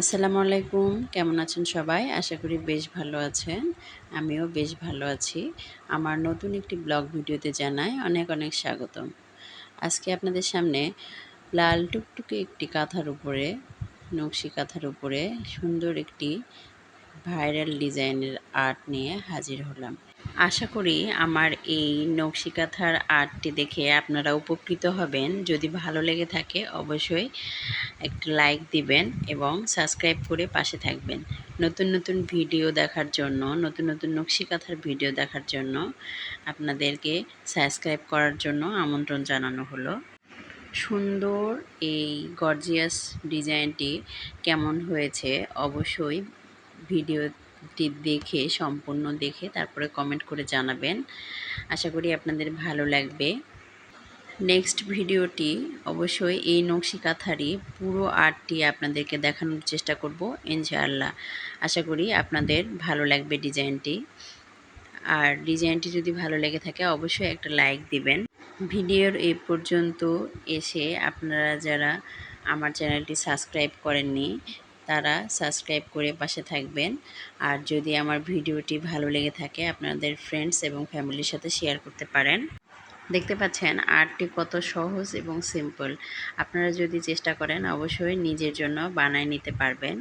আসসালামু আলাইকুম। কেমন আছেন সবাই? আশা করি বেশ ভালো আছেন। আমিও বেশ ভালো আছি। আমার নতুন একটি ব্লগ ভিডিওতে জানাই অনেক অনেক স্বাগতম। আজকে আপনাদের সামনে লাল টুকটুকে একটি কাঁথার উপরে, নকশি কাঁথার উপরে সুন্দর একটি ভাইরাল ডিজাইনের আর্ট নিয়ে হাজির হলাম। আশা করি আমার এই নকশি কাঁথার আর্টটি দেখে আপনারা উপকৃত হবেন। যদি ভালো লেগে থাকে অবশ্যই একটা লাইক দিবেন এবং সাবস্ক্রাইব করে পাশে থাকবেন। নতুন নতুন ভিডিও দেখার জন্য, নতুন নতুন নকশি কাঁথার ভিডিও দেখার জন্য আপনাদেরকে সাবস্ক্রাইব করার জন্য আমন্ত্রণ জানানো হলো। সুন্দর এই গর্জিয়াস ডিজাইনটি কেমন হয়েছে অবশ্যই ভিডিওটি দেখে, সম্পূর্ণ দেখে তারপরে কমেন্ট করে জানাবেন। আশা করি আপনাদের ভালো লাগবে। নেক্সট ভিডিওটি অবশ্যই এই নকশি কাঁথারই পুরো আর্টটি আপনাদেরকে দেখানোর চেষ্টা করব, ইনশাআল্লাহ। আশা করি আপনাদের ভালো লাগবে ডিজাইনটি। আর ডিজাইনটি যদি ভালো লেগে থাকে অবশ্যই একটা লাইক দিবেন। ভিডিওর এই পর্যন্ত এসে আপনারা যারা আমার চ্যানেলটি সাবস্ক্রাইব করেননি তারা সাবস্ক্রাইব করে পাশে থাকবেন। আর যদি আমার ভিডিওটি ভালো লেগে থাকে, আপনাদের ফ্রেন্ডস এবং ফ্যামিলির সাথে শেয়ার করতে পারেন। দেখতে পাচ্ছেন, আর্টটি কত সহজ এবং সিম্পল আপনারা যদি চেষ্টা করেন, অবশ্যই নিজের জন্য বানায় নিতে পারবেন।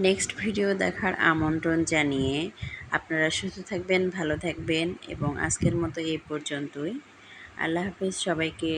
নেক্সট ভিডিও দেখার আমন্ত্রণ জানিয়ে আপনারা সুস্থ থাকবেন, ভালো থাকবেন এবং আজকের মতো এই পর্যন্তই। আল্লাহ হাফিজ সবাইকে।